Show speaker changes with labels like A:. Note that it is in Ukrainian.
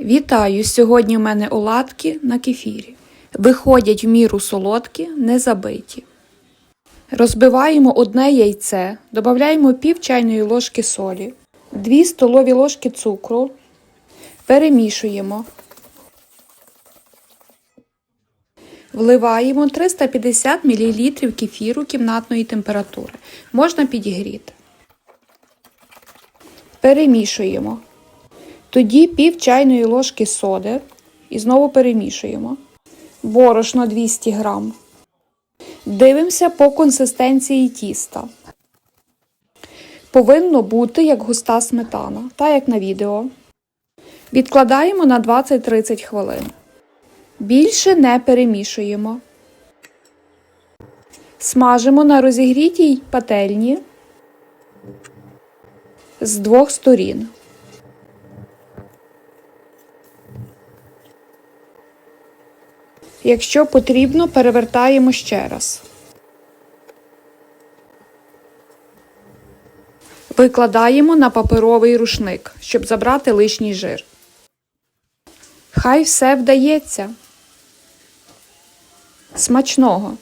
A: Вітаю! Сьогодні в мене оладки на кефірі. Виходять в міру солодкі, не забиті. Розбиваємо одне яйце, додаємо пів чайної ложки солі, 2 столові ложки цукру, перемішуємо. Вливаємо 350 мл кефіру кімнатної температури. Можна підігріти. Перемішуємо. Тоді пів чайної ложки соди і знову перемішуємо. Борошно 200 грам. Дивимося по консистенції тіста. Повинно бути як густа сметана, та як на відео. Відкладаємо на 20-30 хвилин. Більше не перемішуємо. Смажимо на розігрітій пательні з двох сторін. Якщо потрібно, перевертаємо ще раз. Викладаємо на паперовий рушник, щоб забрати лишній жир. Хай все вдається. Смачного!